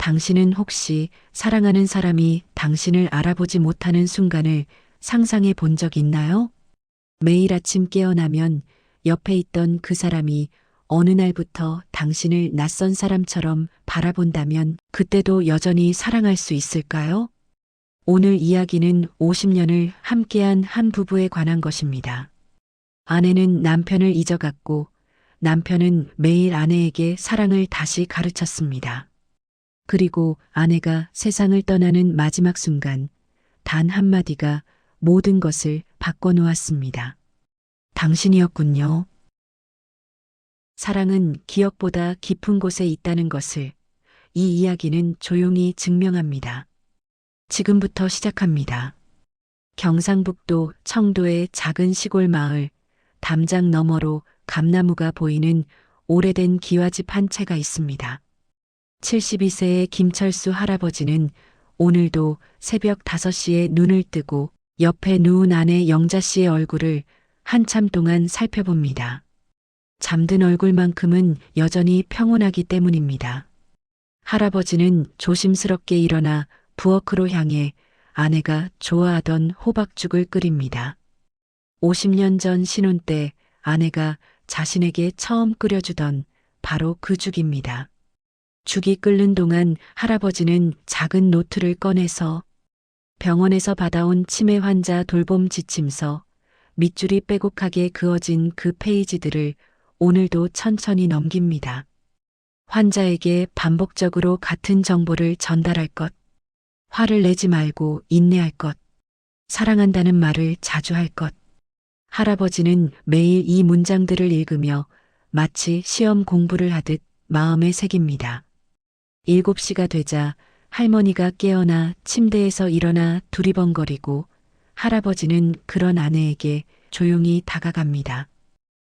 당신은 혹시 사랑하는 사람이 당신을 알아보지 못하는 순간을 상상해 본 적 있나요? 매일 아침 깨어나면 옆에 있던 그 사람이 어느 날부터 당신을 낯선 사람처럼 바라본다면 그때도 여전히 사랑할 수 있을까요? 오늘 이야기는 50년을 함께한 한 부부에 관한 것입니다. 아내는 남편을 잊어갔고 남편은 매일 아내에게 사랑을 다시 가르쳤습니다. 그리고 아내가 세상을 떠나는 마지막 순간 단 한마디가 모든 것을 바꿔놓았습니다. 당신이었군요. 사랑은 기억보다 깊은 곳에 있다는 것을 이 이야기는 조용히 증명합니다. 지금부터 시작합니다. 경상북도 청도의 작은 시골 마을 담장 너머로 감나무가 보이는 오래된 기와집 한 채가 있습니다. 72세의 김철수 할아버지는 오늘도 새벽 5시에 눈을 뜨고 옆에 누운 아내 영자 씨의 얼굴을 한참 동안 살펴봅니다. 잠든 얼굴만큼은 여전히 평온하기 때문입니다. 할아버지는 조심스럽게 일어나 부엌으로 향해 아내가 좋아하던 호박죽을 끓입니다. 50년 전 신혼 때 아내가 자신에게 처음 끓여주던 바로 그 죽입니다. 죽이 끓는 동안 할아버지는 작은 노트를 꺼내서 병원에서 받아온 치매 환자 돌봄 지침서, 밑줄이 빼곡하게 그어진 그 페이지들을 오늘도 천천히 넘깁니다. 환자에게 반복적으로 같은 정보를 전달할 것, 화를 내지 말고 인내할 것, 사랑한다는 말을 자주 할 것. 할아버지는 매일 이 문장들을 읽으며 마치 시험 공부를 하듯 마음에 새깁니다. 7시가 되자 할머니가 깨어나 침대에서 일어나 두리번거리고 할아버지는 그런 아내에게 조용히 다가갑니다.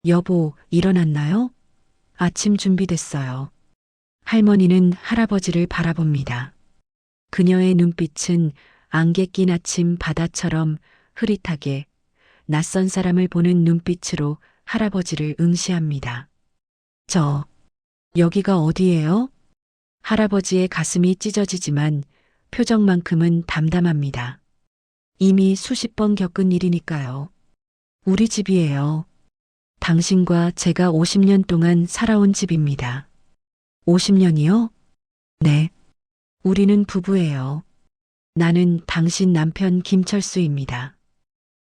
여보, 일어났나요? 아침 준비됐어요. 할머니는 할아버지를 바라봅니다. 그녀의 눈빛은 안개 낀 아침 바다처럼 흐릿하게 낯선 사람을 보는 눈빛으로 할아버지를 응시합니다. 저, 여기가 어디예요? 할아버지의 가슴이 찢어지지만 표정만큼은 담담합니다. 이미 수십 번 겪은 일이니까요. 우리 집이에요. 당신과 제가 50년 동안 살아온 집입니다. 50년이요? 네. 우리는 부부예요. 나는 당신 남편 김철수입니다.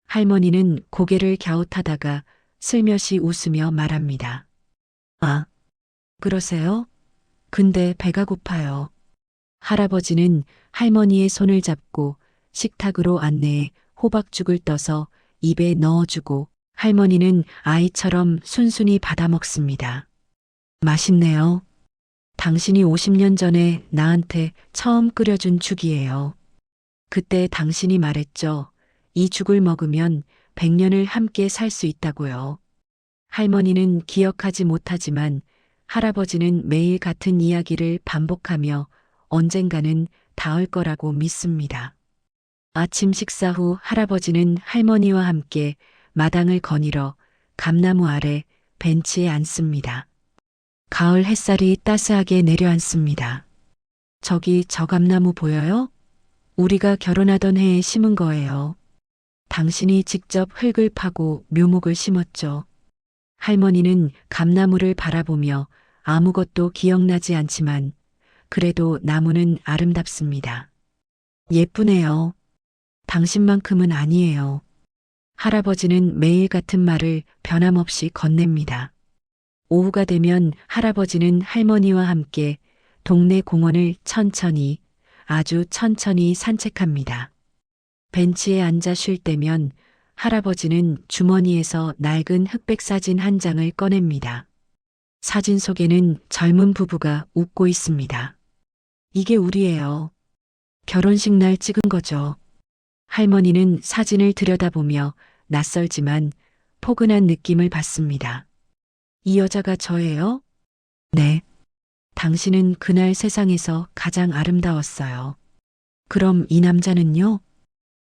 할머니는 고개를 갸웃하다가 슬며시 웃으며 말합니다. 아, 그러세요? 근데 배가 고파요. 할아버지는 할머니의 손을 잡고 식탁으로 안내해 호박죽을 떠서 입에 넣어주고 할머니는 아이처럼 순순히 받아 먹습니다. 맛있네요. 당신이 50년 전에 나한테 처음 끓여준 죽이에요. 그때 당신이 말했죠. 이 죽을 먹으면 100년을 함께 살 수 있다고요. 할머니는 기억하지 못하지만 할아버지는 매일 같은 이야기를 반복하며 언젠가는 닿을 거라고 믿습니다. 아침 식사 후 할아버지는 할머니와 함께 마당을 거닐어 감나무 아래 벤치에 앉습니다. 가을 햇살이 따스하게 내려앉습니다. 저기 저 감나무 보여요? 우리가 결혼하던 해에 심은 거예요. 당신이 직접 흙을 파고 묘목을 심었죠. 할머니는 감나무를 바라보며 아무것도 기억나지 않지만 그래도 나무는 아름답습니다. 예쁘네요. 당신만큼은 아니에요. 할아버지는 매일 같은 말을 변함없이 건넵니다. 오후가 되면 할아버지는 할머니와 함께 동네 공원을 천천히, 아주 천천히 산책합니다. 벤치에 앉아 쉴 때면 할아버지는 주머니에서 낡은 흑백 사진 한 장을 꺼냅니다. 사진 속에는 젊은 부부가 웃고 있습니다. 이게 우리예요. 결혼식 날 찍은 거죠. 할머니는 사진을 들여다보며 낯설지만 포근한 느낌을 받습니다. 이 여자가 저예요? 네. 당신은 그날 세상에서 가장 아름다웠어요. 그럼 이 남자는요?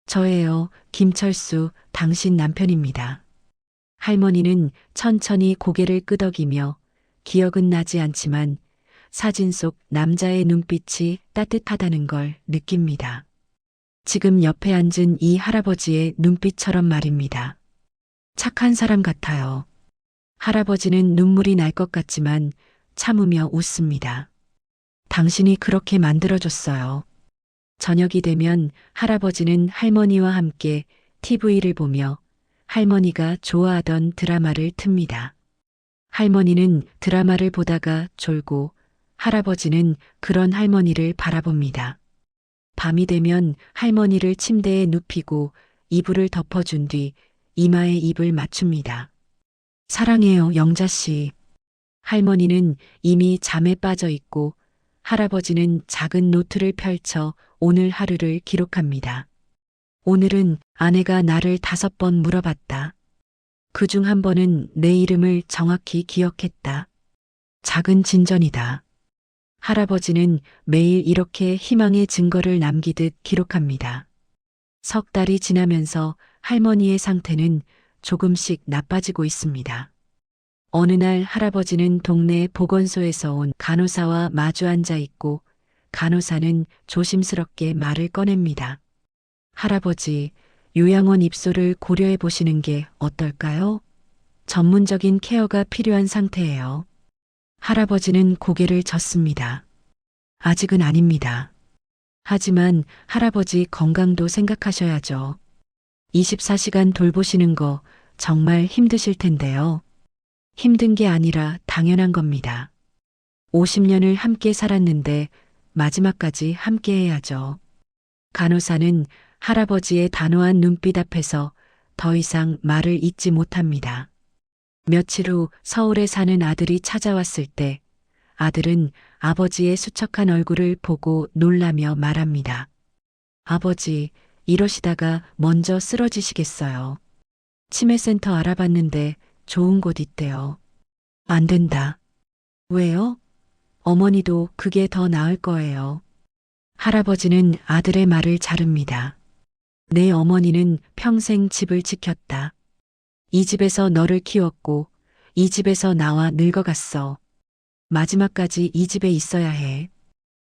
저예요. 김철수, 당신 남편입니다. 할머니는 천천히 고개를 끄덕이며 기억은 나지 않지만 사진 속 남자의 눈빛이 따뜻하다는 걸 느낍니다. 지금 옆에 앉은 이 할아버지의 눈빛처럼 말입니다. 착한 사람 같아요. 할아버지는 눈물이 날 것 같지만 참으며 웃습니다. 당신이 그렇게 만들어줬어요. 저녁이 되면 할아버지는 할머니와 함께 TV를 보며 할머니가 좋아하던 드라마를 틉니다. 할머니는 드라마를 보다가 졸고 할아버지는 그런 할머니를 바라봅니다. 밤이 되면 할머니를 침대에 눕히고 이불을 덮어준 뒤 이마에 입을 맞춥니다. 사랑해요, 영자씨. 할머니는 이미 잠에 빠져 있고 할아버지는 작은 노트를 펼쳐 오늘 하루를 기록합니다. 오늘은 아내가 나를 다섯 번 물어봤다. 그 중 한 번은 내 이름을 정확히 기억했다. 작은 진전이다. 할아버지는 매일 이렇게 희망의 증거를 남기듯 기록합니다. 석 달이 지나면서 할머니의 상태는 조금씩 나빠지고 있습니다. 어느 날 할아버지는 동네 보건소에서 온 간호사와 마주 앉아 있고 간호사는 조심스럽게 말을 꺼냅니다. 할아버지, 요양원 입소를 고려해 보시는 게 어떨까요? 전문적인 케어가 필요한 상태예요. 할아버지는 고개를 젓습니다. 아직은 아닙니다. 하지만 할아버지 건강도 생각하셔야죠. 24시간 돌보시는 거 정말 힘드실 텐데요. 힘든 게 아니라 당연한 겁니다. 50년을 함께 살았는데 마지막까지 함께 해야죠. 간호사는 할아버지의 단호한 눈빛 앞에서 더 이상 말을 잇지 못합니다. 며칠 후 서울에 사는 아들이 찾아왔을 때 아들은 아버지의 수척한 얼굴을 보고 놀라며 말합니다. 아버지, 이러시다가 먼저 쓰러지시겠어요. 치매센터 알아봤는데 좋은 곳 있대요. 안 된다. 왜요? 어머니도 그게 더 나을 거예요. 할아버지는 아들의 말을 자릅니다. 내 어머니는 평생 집을 지켰다. 이 집에서 너를 키웠고, 이 집에서 나와 늙어갔어. 마지막까지 이 집에 있어야 해.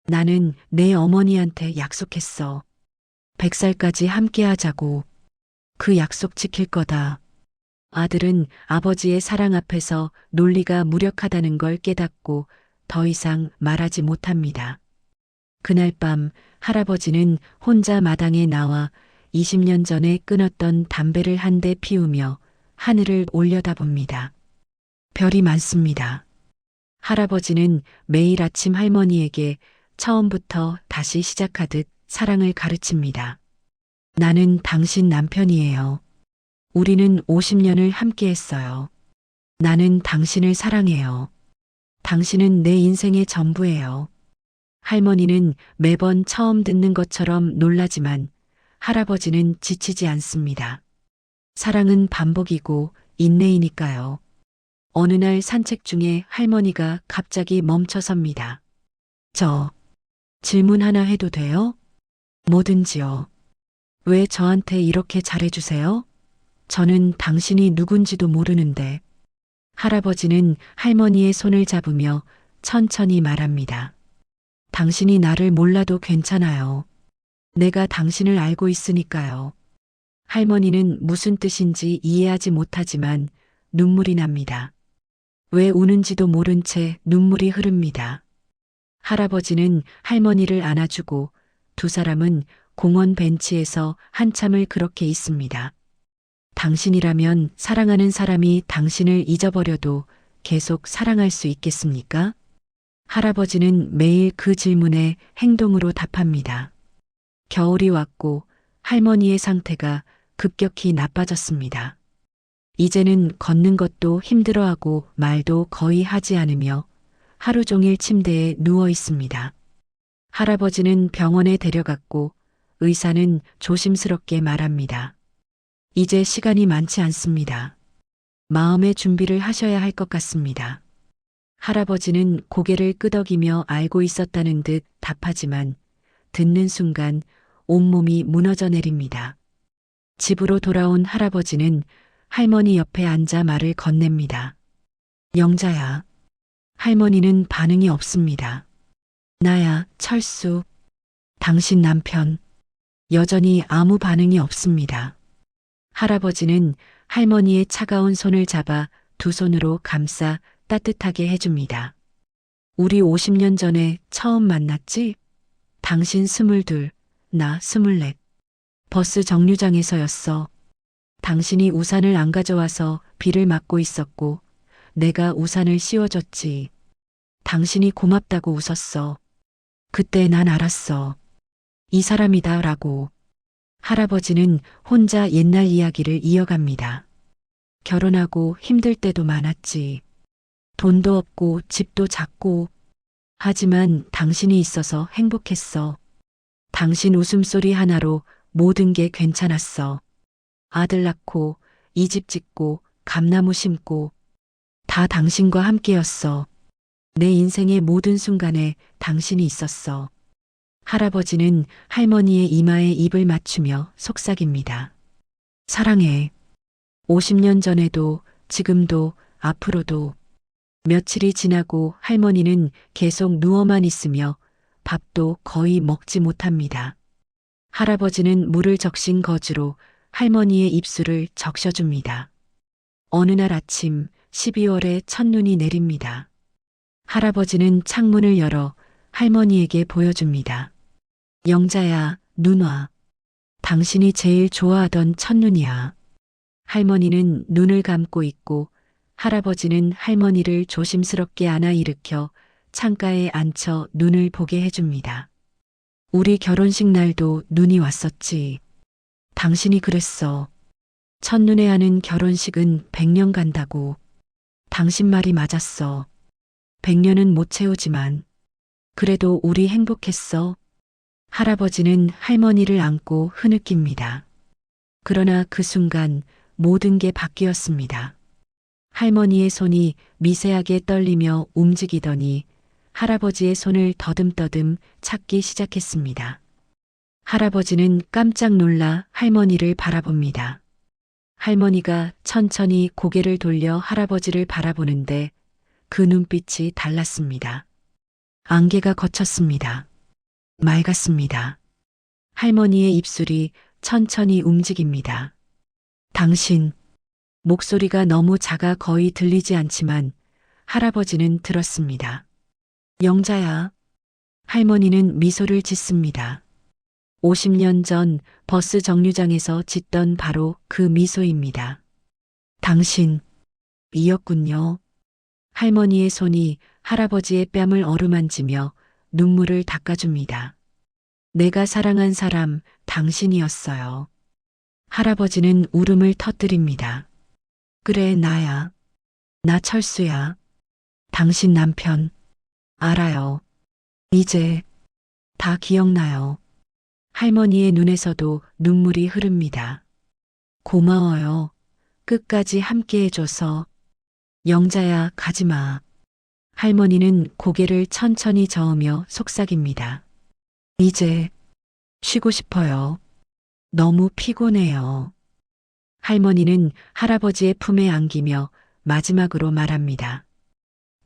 나는 내 어머니한테 약속했어. 백살까지 함께 하자고. 그 약속 지킬 거다. 아들은 아버지의 사랑 앞에서 논리가 무력하다는 걸 깨닫고 더 이상 말하지 못합니다. 그날 밤 할아버지는 혼자 마당에 나와 20년 전에 끊었던 담배를 한 대 피우며 하늘을 올려다봅니다. 별이 많습니다. 할아버지는 매일 아침 할머니에게 처음부터 다시 시작하듯 사랑을 가르칩니다. 나는 당신 남편이에요. 우리는 50년을 함께 했어요. 나는 당신을 사랑해요. 당신은 내 인생의 전부예요. 할머니는 매번 처음 듣는 것처럼 놀라지만 할아버지는 지치지 않습니다. 사랑은 반복이고 인내이니까요. 어느 날 산책 중에 할머니가 갑자기 멈춰 섭니다. 저, 질문 하나 해도 돼요? 뭐든지요. 왜 저한테 이렇게 잘해주세요? 저는 당신이 누군지도 모르는데. 할아버지는 할머니의 손을 잡으며 천천히 말합니다. 당신이 나를 몰라도 괜찮아요. 내가 당신을 알고 있으니까요. 할머니는 무슨 뜻인지 이해하지 못하지만 눈물이 납니다. 왜 우는지도 모른 채 눈물이 흐릅니다. 할아버지는 할머니를 안아주고 두 사람은 공원 벤치에서 한참을 그렇게 있습니다. 당신이라면 사랑하는 사람이 당신을 잊어버려도 계속 사랑할 수 있겠습니까? 할아버지는 매일 그 질문에 행동으로 답합니다. 겨울이 왔고 할머니의 상태가 급격히 나빠졌습니다. 이제는 걷는 것도 힘들어하고 말도 거의 하지 않으며 하루 종일 침대에 누워 있습니다. 할아버지는 병원에 데려갔고 의사는 조심스럽게 말합니다. 이제 시간이 많지 않습니다. 마음의 준비를 하셔야 할 것 같습니다. 할아버지는 고개를 끄덕이며 알고 있었다는 듯 답하지만 듣는 순간 온몸이 무너져 내립니다. 집으로 돌아온 할아버지는 할머니 옆에 앉아 말을 건넵니다. 영자야, 할머니는 반응이 없습니다. 나야, 철수. 당신 남편. 여전히 아무 반응이 없습니다. 할아버지는 할머니의 차가운 손을 잡아 두 손으로 감싸 따뜻하게 해줍니다. 우리 50년 전에 처음 만났지? 당신 스물둘, 나 스물넷. 버스 정류장에서였어. 당신이 우산을 안 가져와서 비를 맞고 있었고, 내가 우산을 씌워줬지. 당신이 고맙다고 웃었어. 그때 난 알았어. 이 사람이다 라고. 할아버지는 혼자 옛날 이야기를 이어갑니다. 결혼하고 힘들 때도 많았지. 돈도 없고 집도 작고. 하지만 당신이 있어서 행복했어. 당신 웃음소리 하나로 모든 게 괜찮았어. 아들 낳고, 이 집 짓고, 감나무 심고, 다 당신과 함께였어. 내 인생의 모든 순간에 당신이 있었어. 할아버지는 할머니의 이마에 입을 맞추며 속삭입니다. 사랑해. 50년 전에도, 지금도, 앞으로도. 며칠이 지나고 할머니는 계속 누워만 있으며 밥도 거의 먹지 못합니다. 할아버지는 물을 적신 거즈로 할머니의 입술을 적셔줍니다. 어느 날 아침 12월에 첫눈이 내립니다. 할아버지는 창문을 열어 할머니에게 보여줍니다. 영자야, 눈 와. 당신이 제일 좋아하던 첫눈이야. 할머니는 눈을 감고 있고 할아버지는 할머니를 조심스럽게 안아 일으켜 창가에 앉혀 눈을 보게 해줍니다. 우리 결혼식 날도 눈이 왔었지. 당신이 그랬어. 첫눈에 하는 결혼식은 100년 간다고. 당신 말이 맞았어. 100년은 못 채우지만. 그래도 우리 행복했어. 할아버지는 할머니를 안고 흐느낍니다. 그러나 그 순간 모든 게 바뀌었습니다. 할머니의 손이 미세하게 떨리며 움직이더니 할아버지의 손을 더듬더듬 찾기 시작했습니다. 할아버지는 깜짝 놀라 할머니를 바라봅니다. 할머니가 천천히 고개를 돌려 할아버지를 바라보는데 그 눈빛이 달랐습니다. 안개가 걷혔습니다. 맑았습니다. 할머니의 입술이 천천히 움직입니다. 당신, 목소리가 너무 작아 거의 들리지 않지만 할아버지는 들었습니다. 영자야. 할머니는 미소를 짓습니다. 50년 전 버스 정류장에서 짓던 바로 그 미소입니다. 당신, 이었군요. 할머니의 손이 할아버지의 뺨을 어루만지며 눈물을 닦아줍니다. 내가 사랑한 사람, 당신이었어요. 할아버지는 울음을 터뜨립니다. 그래, 나야. 나 철수야. 당신 남편. 알아요. 이제 다 기억나요. 할머니의 눈에서도 눈물이 흐릅니다. 고마워요. 끝까지 함께 해줘서. 영자야, 가지 마. 할머니는 고개를 천천히 저으며 속삭입니다. 이제 쉬고 싶어요. 너무 피곤해요. 할머니는 할아버지의 품에 안기며 마지막으로 말합니다.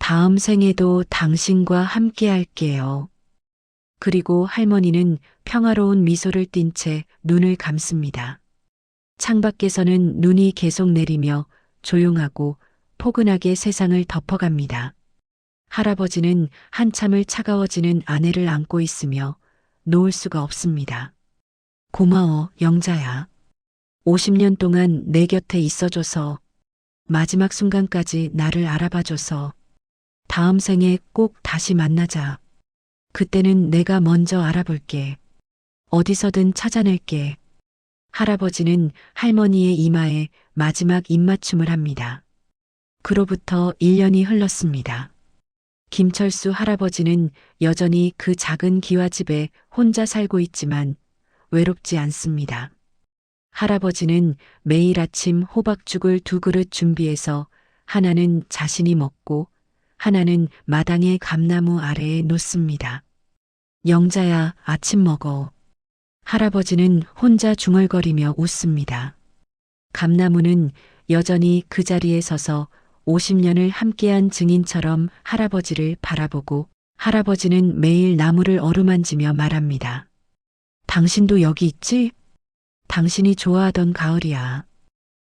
다음 생에도 당신과 함께 할게요. 그리고 할머니는 평화로운 미소를 띤 채 눈을 감습니다. 창밖에서는 눈이 계속 내리며 조용하고 포근하게 세상을 덮어갑니다. 할아버지는 한참을 차가워지는 아내를 안고 있으며 놓을 수가 없습니다. 고마워, 영자야. 50년 동안 내 곁에 있어줘서 마지막 순간까지 나를 알아봐줘서 다음 생에 꼭 다시 만나자. 그때는 내가 먼저 알아볼게. 어디서든 찾아낼게. 할아버지는 할머니의 이마에 마지막 입맞춤을 합니다. 그로부터 1년이 흘렀습니다. 김철수 할아버지는 여전히 그 작은 기와집에 혼자 살고 있지만 외롭지 않습니다. 할아버지는 매일 아침 호박죽을 두 그릇 준비해서 하나는 자신이 먹고 하나는 마당의 감나무 아래에 놓습니다. 영자야, 아침 먹어. 할아버지는 혼자 중얼거리며 웃습니다. 감나무는 여전히 그 자리에 서서 50년을 함께한 증인처럼 할아버지를 바라보고 할아버지는 매일 나무를 어루만지며 말합니다. 당신도 여기 있지? 당신이 좋아하던 가을이야.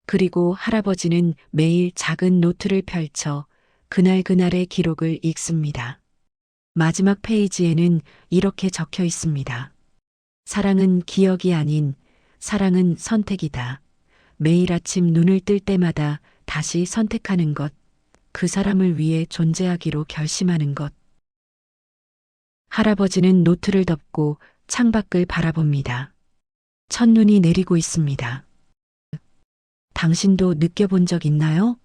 그리고 할아버지는 매일 작은 노트를 펼쳐 그날 그날의 기록을 읽습니다. 마지막 페이지에는 이렇게 적혀 있습니다. 사랑은 기억이 아닌 사랑은 선택이다. 매일 아침 눈을 뜰 때마다 다시 선택하는 것, 그 사람을 위해 존재하기로 결심하는 것. 할아버지는 노트를 덮고 창밖을 바라봅니다. 첫눈이 내리고 있습니다. 당신도 느껴본 적 있나요?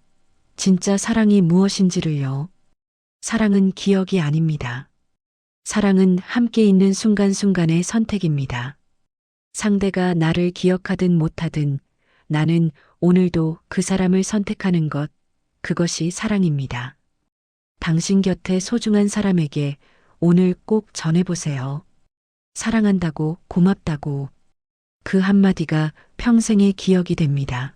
진짜 사랑이 무엇인지를요. 사랑은 기억이 아닙니다. 사랑은 함께 있는 순간순간의 선택입니다. 상대가 나를 기억하든 못하든 나는 오늘도 그 사람을 선택하는 것, 그것이 사랑입니다. 당신 곁에 소중한 사람에게 오늘 꼭 전해보세요. 사랑한다고 고맙다고 그 한마디가 평생의 기억이 됩니다.